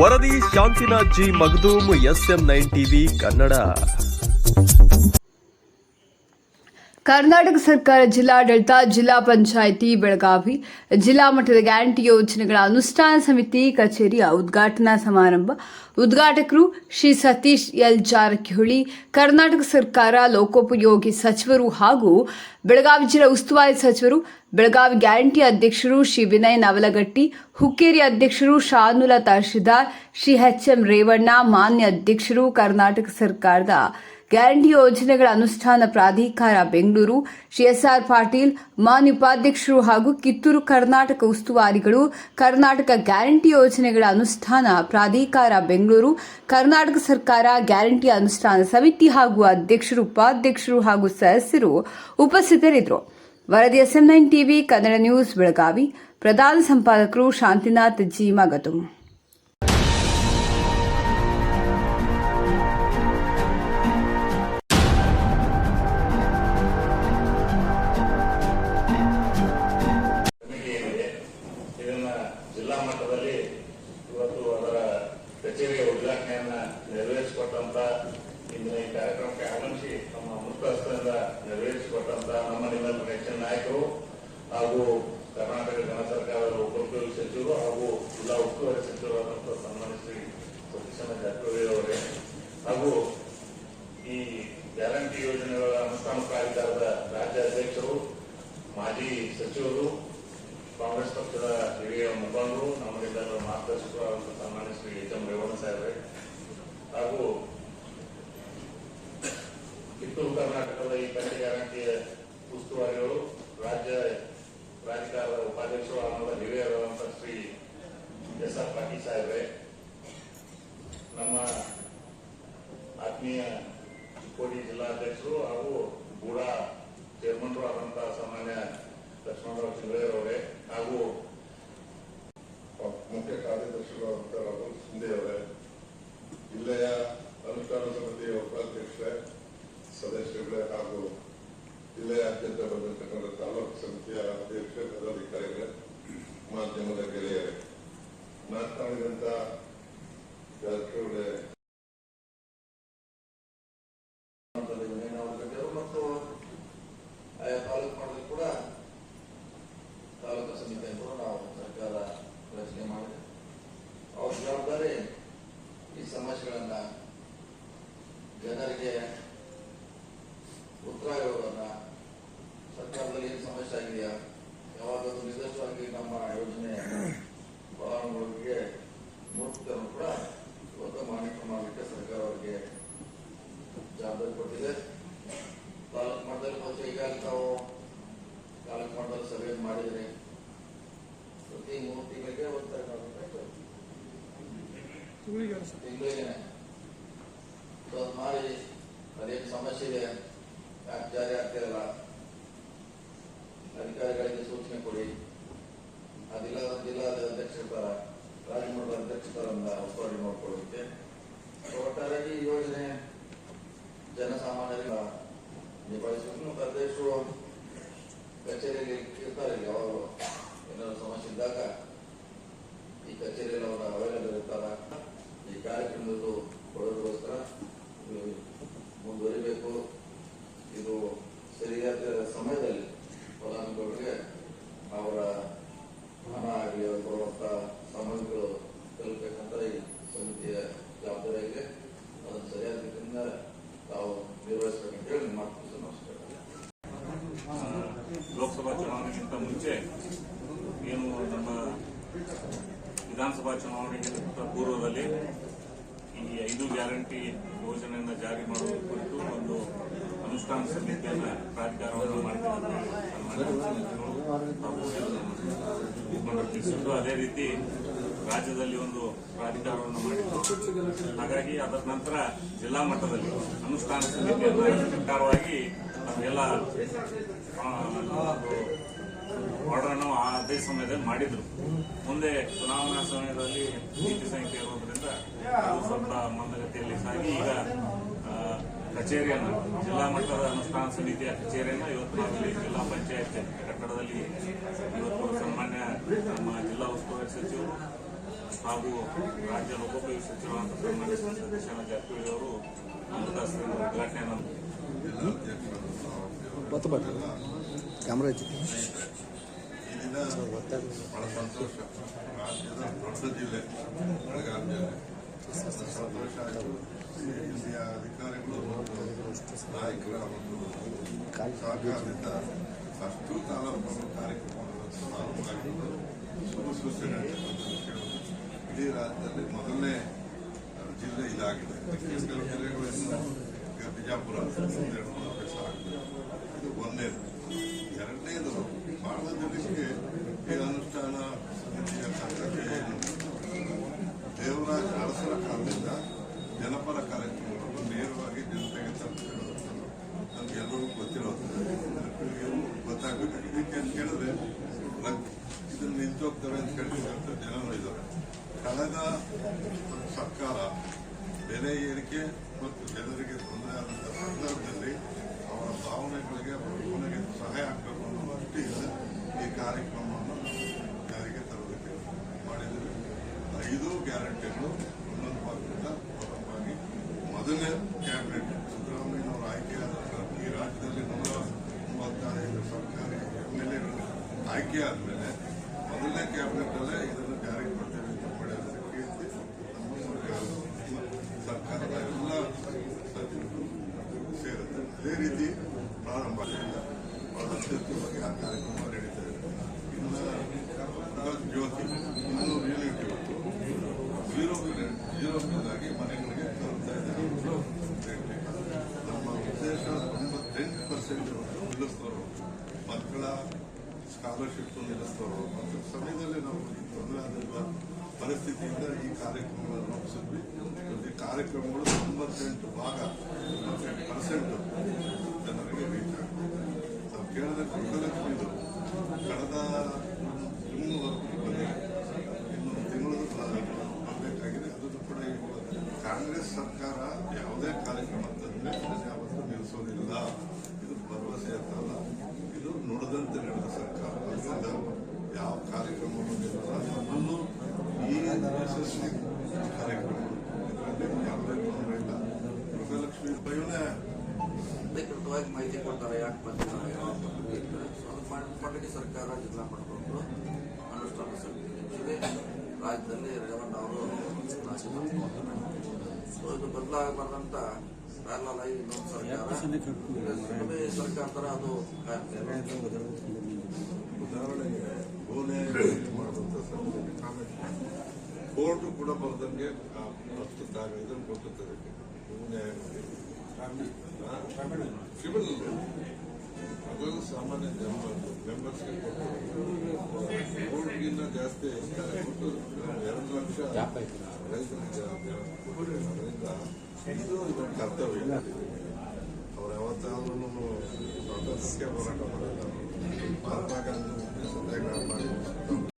ವರದಿ Shantinath G S M nine TV Kannada Karnataka ಸರ್ಕಾರ ಜಿಲ್ಲಾಡಳಿತ, ಜಿಲ್ಲಾ ಪಂಚಾಯಿತಿ, ಬೆಳಗಾವಿ ಜಿಲ್ಲಾ ಮಟ್ಟದ ಗ್ಯಾರಂಟಿ ಯೋಜನೆಗಳ ಅನುಷ್ಠಾನ ಸಮಿತಿ, ಕಚೇರಿಯ ಉದ್ಘಾಟನಾ ಸಮಾರಂಭ. ಉದ್ಘಾಟಕರು ಶ್ರೀ ಸತೀಶ್ ಎಲ್ ಜಾರಕಿಹೊಳಿ, ಕರ್ನಾಟಕ ಸರ್ಕಾರ ಲೋಕೋಪಯೋಗಿ ಸಚಿವರು ಹಾಗೂ ಬೆಳಗಾವಿ ಜಿಲ್ಲಾ ಉಸ್ತುವಾರಿ ಸಚಿವರು, ಬೆಳಗಾವಿ ಗ್ಯಾರಂಟಿ ಅಧ್ಯಕ್ಷರು ಶ್ರೀ ವಿನಯ್ ನವಲಗಟ್ಟಿ, ಹುಕ್ಕೇರಿ ಅಧ್ಯಕ್ಷರು ಶಾನುಲ ತಹಶೀಲ್ದಾರ್, ಶ್ರೀ ಎಚ್ ಎಂ ರೇವಣ್ಣ, ಮಾನ್ಯ ಅಧ್ಯಕ್ಷರು ಕರ್ನಾಟಕ ಸರ್ಕಾರದ ಗ್ಯಾರಂಟಿ ಯೋಜನೆಗಳ ಅನುಷ್ಠಾನ ಪ್ರಾಧಿಕಾರ ಬೆಂಗಳೂರು. ಶ್ರೀ ಎಸ್ ಆರ್ ಪಾಟೀಲ್, ಮಾನ್ಯ ಉಪಾಧ್ಯಕ್ಷರು ಹಾಗೂ ಕಿತ್ತೂರು ಕರ್ನಾಟಕ ಉಸ್ತುವಾರಿಗಳು. ಕರ್ನಾಟಕ ಗ್ಯಾರಂಟಿ ಯೋಜನೆಗಳ ಅನುಷ್ಠಾನ ಪ್ರಾಧಿಕಾರ ಬೆಂಗಳೂರು. ಕರ್ನಾಟಕ ಸರ್ಕಾರ ಗ್ಯಾರಂಟಿ ಅನುಷ್ಠಾನ ಸಮಿತಿ ಹಾಗೂ ಅಧ್ಯಕ್ಷರು, ಉಪಾಧ್ಯಕ್ಷರು ಹಾಗೂ ಸದಸ್ಯರು ಉಪಸ್ಥಿತರಿದ್ದರು. ವರದಿ S M nine TV, Kannada news, Belagavi. ಪ್ರಧಾನ ಸಂಪಾದಕರು ಶಾಂತಿನಾಥ್, ಜಿ. ಮಗದುಂ ಕಚೇರಿಯ ಉದ್ಘಾಟನೆಯನ್ನ ನೆರವೇರಿಸಿಕೊಟ್ಟಂತ ಇಂದಿನ ಈ ಕಾರ್ಯಕ್ರಮಕ್ಕೆ ಆಗಮಿಸಿ, ನಮ್ಮ ಮುಕ್ತಹಸ್ತದಿಂದ ನೆರವೇರಿಸಿಕೊಟ್ಟಂತ ನಮ್ಮ ನಿಮ್ಮ ಹೆಚ್ಚಿನ ನಾಯಕರು ಹಾಗೂ ಕರ್ನಾಟಕ ಜನ ಸರ್ಕಾರದ ಉಪಯೋಗ ಸಚಿವರು ಹಾಗೂ ಜಿಲ್ಲಾ ಉಸ್ತುವಾರಿ ಸಚಿವರಾದಂತಹ ಸನ್ಮಾನ್ಯ ಶ್ರೀ ಸತೀಶನ ಜಾರಕಿಹೊಳಿ ಅವರೇ ಹಾಗೂ ಈ ಗ್ಯಾರಂಟಿ ಯೋಜನೆಗಳ ಅನುಷ್ಠಾನ ಪ್ರಾಧಿಕಾರದ ರಾಜ್ಯ ಅಧ್ಯಕ್ಷರು ಮಾಜಿ ಸಚಿವರು ಕಾಂಗ್ರೆಸ್ ಪಕ್ಷದ ಹಿರಿಯ ಮುಖಂಡರು ನಮ್ಮನ್ನೆಲ್ಲರ ಮಾರ್ಗದರ್ಶಕರಾದಂತಹ ಸನ್ಮಾನ್ಯ ಶ್ರೀ ಎಚ್ ಎಂ ರೇವಣ್ಣ ಸಾಹೇಬ್ರೆ ಹಾಗೂ ಕಿತ್ತೂರು ಕರ್ನಾಟಕದ ಈ ಕನ್ನಡ ಗ್ಯಾರಂಟಿಯ ಉಸ್ತುವಾರಿಗಳು ರಾಜ್ಯ ಪ್ರಾಧಿಕಾರದ ಉಪಾಧ್ಯಕ್ಷರು ಅನ್ನೋದ ಹಿರಿಯರಾದಂತಹ ಶ್ರೀ ಎಸ್ ಆರ್ ಪಾಟೀಲ್ ಸಾಹೇಬ್ರೆ ನಮ್ಮ ಆತ್ಮೀಯ ಚಿಕ್ಕೋಡಿ ಜಿಲ್ಲಾಧ್ಯಕ್ಷರು ಹಾಗೂ ಗೂಡ ಚೇರ್ಮನ್ರು ಆದಂತಹ ಸಾಮಾನ್ಯ ಲಕ್ಷ್ಮಣರಾವ್ ಶಿಂಗಳೆ ಅವರೇ ಹಾಗೂ ಮುಖ್ಯ ಕಾರ್ಯದರ್ಶಿಗಳಾದಂತಹ ರಘು ಶಿಂದೆ ಅವರೇ, ಜಿಲ್ಲೆಯ ಅನುಷ್ಠಾನ ಸಮಿತಿಯ ಉಪಾಧ್ಯಕ್ಷರೇ, ಸದಸ್ಯರುಗಳೇ ಹಾಗೂ ಜಿಲ್ಲೆಯಾದ್ಯಂತ ಬಂದಿರತಕ್ಕಂಥ ತಾಲೂಕು ಸಮಿತಿಯ ಅಧ್ಯಕ್ಷ, ಪದಾಧಿಕಾರಿಗಳೇ, ಮಾಧ್ಯಮದ ಗೆಳೆಯರೇ. ಮಾತನಾಡಿದಂತ ಜಾರಕಿಹೊಳಿ ವಿನಯನವರಗಡ್ಡೆಯವರು ಮತ್ತು ಆಯಾ ತಾಲೂಕು ಮಟ್ಟದಲ್ಲಿ ಕೂಡ ತಾಲೂಕು ಸಮಿತಿಯನ್ನು ಕೂಡ ನಾವು ಸರ್ಕಾರ ರಚನೆ ಮಾಡಿದೆ ಅವ್ರ ಜವಾಬ್ದಾರಿ ಈ ಸಮಸ್ಯೆಗಳನ್ನ ಜನರಿಗೆ ಸರ್ಕಾರದಲ್ಲಿ ಏನು ಸಮಸ್ಯೆ ಆಗಿದೆಯಾ? ಯಾವಾಗಲೂ ನಿರ್ದಿಷ್ಟವಾಗಿ ನಮ್ಮ ಯೋಜನೆ ಫಲಾನುಭವಿಗೆ ಮುಕ್ತನ್ನು ಕೂಡ ಇವತ್ತು ಮಾನಿಟರ್ ಮಾಡಲಿಕ್ಕೆ ಸರ್ಕಾರ ಅವರಿಗೆ ಜವಾಬ್ದಾರಿ ಕೊಟ್ಟಿದೆ. ತಾಲೂಕು ಮಟ್ಟದಲ್ಲಿ ಮತ್ತು ಈಗಾಗಲೇ ತಾವು. ತಾಲೂಕು ಮಟ್ಟದಲ್ಲಿ ಸಭೆಯನ್ನು ಮಾಡಿದರೆ ಪ್ರತಿ ಮೂರು ತಿಂಗಳಿಗೆ ಒಂದು ತಿಂಗಳಿಗೆ ಮಾಡಿ ಅದೇನು ಸಮಸ್ಯೆ ಇದೆ? ಯಾಕೆ ಜಾರಿ ಆಗ್ತಿರಲ್ಲ ಅಧಿಕಾರಿಗಳಿಗೆ ಸೂಚನೆ ಕೊಡಿ. ಜಿಲ್ಲಾ ಜಿಲ್ಲಾದ ಅಧ್ಯಕ್ಷರ ಮಟ್ಟದ ಅಧ್ಯಕ್ಷರನ್ನ ಉಸ್ತುವಾರಿ ಮಾಡಿಕೊಳ್ಳುತ್ತೆ ಒಟ್ಟಾರೆಯಾಗಿ ಈ ಯೋಜನೆ ಜನಸಾಮಾನ್ಯರಿಗೆ ನಿಭಾಯಿಸಬೇಕು ಮತ್ತು ಅಧ್ಯಕ್ಷರು ಕಚೇರಿಯಲ್ಲಿ ಇರ್ತಾರೆ ಯಾವಾಗಲೂ. ಏನಾದ್ರು ಸಮಸ್ಯೆ ಇದ್ದಾಗ ಈ ಕಚೇರಿಯಲ್ಲಿ ಅವರ ಅವೈಲೇಬಲ್ ಇರ್ತಾರ? ಈ ಕಾರ್ಯಕ್ರಮದ ಕೊಡೋದಕ್ಕೋಸ್ಕರ ಮುಂದುವರಿಬೇಕು. ಇದು ಸರಿಯಾದ ಸಮಯದಲ್ಲಿ ಫಲಾನುಭವಿಗಳಿಗೆ ಅವರ ಹಣ ಆಗಲಿ ಕೊಡುವಂತ ಸಾಮಗ್ರಿಗಳು ತಲುಪಬೇಕಂತ ಈ ಸಮಿತಿಯ ಜವಾಬ್ದಾರಿಯಾಗಿದೆ. ಅದನ್ನು ಸರಿಯಾದ ರೀತಿಯಿಂದ ತಾವು ನಿರ್ವಹಿಸಬೇಕಂತೇಳಿ ಮಾತು ನಮಸ್ಕಾರ ಲೋಕಸಭಾ ಚುನಾವಣೆಗಿಂತ ಮುಂಚೆ ಏನು ನಮ್ಮ ವಿಧಾನಸಭಾ ಚುನಾವಣೆಗಿಂತ ಪೂರ್ವದಲ್ಲಿ ಈ ಐದು ಗ್ಯಾರಂಟಿ ಯೋಜನೆಯನ್ನು ಜಾರಿ ಮಾಡುವ ಕುರಿತು ಒಂದು ಅನುಷ್ಠಾನ ಸಮಿತಿಯನ್ನ ಪ್ರಾಧಿಕಾರವನ್ನು ತಿಳಿಸಿದ್ದು ಅದೇ ರೀತಿ ರಾಜ್ಯದಲ್ಲಿ ಒಂದು ಪ್ರಾಧಿಕಾರವನ್ನು ಮಾಡಿದ್ದು ಹಾಗಾಗಿ ಅದರ ನಂತರ ಜಿಲ್ಲಾ ಮಟ್ಟದಲ್ಲಿ ಅನುಷ್ಠಾನ ಸಮಿತಿಯನ್ನು ಸರ್ಕಾರವಾಗಿ ಅದೆಲ್ಲ ಅನ್ನು ಅದೇ ಸಮಯದಲ್ಲಿ ಮಾಡಿದ್ರು. ಮುಂದೆ ಚುನಾವಣಾ ಸಮಯದಲ್ಲಿ ನೀತಿ ಸಂಹಿತೆ ಇರೋದ್ರಿಂದ ಸ್ವಲ್ಪ ಮಂದಗತಿಯಲ್ಲಿ ಸಾಗಿ ಈಗ ಆ, ಕಚೇರಿಯನ್ನ ಜಿಲ್ಲಾ ಮಟ್ಟದ ಅನುಷ್ಠಾನ ಸಮಿತಿಯ ಕಚೇರಿಯನ್ನು ಇವತ್ತು ನಾವಿಲ್ಲಿ ಜಿಲ್ಲಾ ಪಂಚಾಯತ್ ಕಟ್ಟಡದಲ್ಲಿ ಇವತ್ತು ಸನ್ಮಾನ್ಯ ನಮ್ಮ ಜಿಲ್ಲಾ ಉಸ್ತುವಾರಿ ಸಚಿವರು ಹಾಗೂ ರಾಜ್ಯ ಲೋಕೋಪಯೋಗಿ ಸಚಿವರಾದ ಸನ್ಮಾನ್ಯ ಸತೀಶಣ್ಣ ಜಾರಕಿಹೊಳಿ ಅವರು ಅಮೃತಾಸ್ತ್ರದ ಉದ್ಘಾಟನೆಯನ್ನು ಬಹಳ ಸಂತೋಷ ರಾಜ್ಯದ ದೊಡ್ಡ ಜಿಲ್ಲೆ ಬೆಳಗಾವಿ ಜಿಲ್ಲೆ ಸಂತೋಷ ಆಯಿತು ಇಲ್ಲಿಯ ಅಧಿಕಾರಿಗಳು ನಾಯಕರ ಒಂದು ಸಹಕಾರದಿಂದ ಅಷ್ಟು ಕಾಲ ಕಾರ್ಯಕ್ರಮಗಳನ್ನು ಪ್ರಾರಂಭವಾಗಿದ್ದು ಶುಭ ಸೂಚನೆ. ಇಡೀ ರಾಜ್ಯದಲ್ಲಿ ಮೊದಲನೇ ಜಿಲ್ಲೆ ಇದಾಗಿದೆ ಕೆಲವು ಜಿಲ್ಲೆಗಳನ್ನು ಬಿಜಾಪುರ ಇದು ಒಂದೇ ಎರಡನೇದು ಬಹಳ ಜನರಿಗೆ ಈ ಅನುಷ್ಠಾನ ಸಮಿತಿಯ ಏನು ದೇವರಾಜ ಅರಸರ ಕಾಲದಿಂದ ಜನಪರ ಕಾರ್ಯಕ್ರಮಗಳು ನೇರವಾಗಿ ಜನತೆಗೆ ತಲುಪಿಸಿರೋದು ನಮಗೆಲ್ಲರೂ ಗೊತ್ತಿರೋದು. ಜನರಿಗೂ ಗೊತ್ತಾಗಬೇಕಾಗಿದೆ ಇದಕ್ಕೆ ಅಂತ ಹೇಳಿದ್ರೆ ಇದನ್ನು ನಿಂತೋಗ್ತವೆ ಅಂತ ಹೇಳಿದಂಥ ಜನರು ಇದ್ದಾರೆ. ಕಳೆದ ಸರ್ಕಾರ ಬೆಲೆ ಏರಿಕೆ ಮತ್ತು ಜನರಿಗೆ ತೊಂದರೆ ಆದಂತಹ ಸಂದರ್ಭದಲ್ಲಿ ಅವರ ಭಾವನೆಗಳಿಗೆ ಅವರ ಭಾವನೆಗೆ ಸಹಾಯ ಆಗಬೇಕು ಅನ್ನೋ ದೃಷ್ಟಿಯಿಂದ ಈ ಕಾರ್ಯಕ್ರಮವನ್ನು ಜಾರಿಗೆ ತರಬೇಕು ಮಾಡಿದರೆ ಐದು ಗ್ಯಾರಂಟಿಗಳು ಒಂದೊಂದು ಭಾಗದಿಂದ ಹೊರವಾಗಿ ಮೊದಲನೇ ಕ್ಯಾಬಿನೆಟ್ ಸಿದ್ದರಾಮಯ್ಯನವರ ಆಯ್ಕೆಯಾದ ನಂತರ ಈ ರಾಜ್ಯದಲ್ಲಿ ನೂರ ಮೂವತ್ತೈದು ಸರ್ಕಾರಿ ಎಂ ಎಲ್ ಎಗಳು ಆಯ್ಕೆ ಆದಮೇಲೆ ಮೊದಲನೇ ಕ್ಯಾಬಿನೆಟ್ ಅಲ್ಲೇ ಇದನ್ನು ಜಾರಿಗೆ ಮಾಡ್ತೇವೆ ಅಂತ ಸರ್ಕಾರ ಸರ್ಕಾರದ ಎಲ್ಲ ಸಚಿವರು ಸೇರುತ್ತೆ. ಅದೇ ರೀತಿ ಪ್ರಾರಂಭ ಆಗಿದೆ. ಬಹಳ ಬಗ್ಗೆ ಆ ಕಾರ್ಯಕ್ರಮ ನಡೀತಾ ಇದೆ. ಇನ್ನು ಬೃಹತ್ ಜ್ಯೋತಿ ಇನ್ನೂರು ಯೂನಿಟ್ ಇವತ್ತು ಜೀರೋ ಬಿಲ್ ಜೀರೋ ಬಿಲ್ ಆಗಿ ಮನೆಗಳಿಗೆ ತರುತ್ತಾ ಇದ್ದಾರೆ ನಮ್ಮ ಉದ್ದೇಶ ತೊಂಬತ್ತೆಂಟು ಪರ್ಸೆಂಟ್ ನಿಲ್ಲಿಸ್ತವರು ಮಕ್ಕಳ ಸ್ಕಾಲರ್ಶಿಪ್ ನಿಲ್ಲಿಸ್ತವರು ಮತ್ತು ಸಮಯದಲ್ಲಿ ನಾವು ಈ ತೊಂದರೆ ಆದಂತ ಪರಿಸ್ಥಿತಿಯಿಂದ ಈ ಕಾರ್ಯಕ್ರಮಗಳನ್ನು ರೂಪಿಸಿದ್ವಿ. ಈ ಕಾರ್ಯಕ್ರಮಗಳು ತೊಂಬತ್ತೆಂಟು ಭಾಗ, ತೊಂಬತ್ತೆಂಟು ಪರ್ಸೆಂಟ್ ಜನರಿಗೆ ರೀಚ್ ಆಗ್ತದೆ ನಾವು ಕೇಳಿದ ಗೃಹಲಕ್ಷ್ಮಿದು ಕಳೆದ ಜೂನ್ವರೆಗೂ ಬಂದಿದೆ ಇನ್ನೊಂದು ತಿಂಗಳು ಬರಬೇಕಾಗಿದೆ. ಅದನ್ನು ಕೂಡ ಈಗ ಕಾಂಗ್ರೆಸ್ ಸರ್ಕಾರ ಯಾವುದೇ ಕಾರ್ಯಕ್ರಮ ತಂದ್ರೆ ಯಾವತ್ತೂ ನಿಲ್ಲಿಸೋದಿಲ್ಲ. ಇದು ಭರವಸೆ ಅಂತಲ್ಲ. ಇದು ನುಡಿದಂತೆ ಯಾವ ಕಾರ್ಯಕ್ರಮವನ್ನು ನಮ್ಮನ್ನು ಈ ಯಶಸ್ವಿ ಕಾರ್ಯಕ್ರಮ ಇದರಲ್ಲಿ ಯಾವುದೇ ತೊಂದರೆ ಇಲ್ಲ ಗೃಹಲಕ್ಷ್ಮಿ ಬಯೋನೇ ಅಧಿಕೃತವಾಗಿ ಮಾಹಿತಿ ಕೊಡ್ತಾರೆ ಯಾಕೆ ಸೊ ಅದು ಮಾಡಿ ಸರ್ಕಾರ ಜಿಲ್ಲಾ ಮಾಡಿಕೊಂಡು ಅನುಷ್ಠಾನ ಸಮಿತಿ ರಾಜ್ಯದಲ್ಲಿ ರೇವಣ್ಣ ಅವರು ಸೊ ಇದು ಬದಲಾಗಬಾರ್ದಂತ ಪ್ಯಾರಲಾಗಿ ಇನ್ನೊಂದು ಸರ್ಕಾರ ಸರ್ಕಾರ ತರ ಅದು ಕೋರ್ಟ್ ಕೂಡ ಬರ್ದಂಗೆ ಜಾಗ ಇದನ್ನು ಕೊಟ್ಟಿರ್ತಾರೆ ಸಿವಿಲ್ ಅದರಲ್ಲೂ ಸಾಮಾನ್ಯ ಮೆಂಬರ್ಸ್ಗೆ ಕೊಟ್ಟು ಕೋರ್ಟ್ಗಿಂತ ಜಾಸ್ತಿ ಕೊಟ್ಟು ಎರಡು ಲಕ್ಷ ರೈತರಿಗೆ ಅದರಿಂದ ಇದು ಇದೊಂದು ಕರ್ತವ್ಯ. ಅವ್ರು ಯಾವತ್ತಾದ್ರೂ ಸ್ವಾತಂತ್ರ್ಯಕ್ಕೆ ಹೋರಾಟ ಮಾಡಿದ್ದಾರೆ ಮಹಾತ್ಮ ಗಾಂಧಿ ಸತ್ಯಾಗ್ರಹ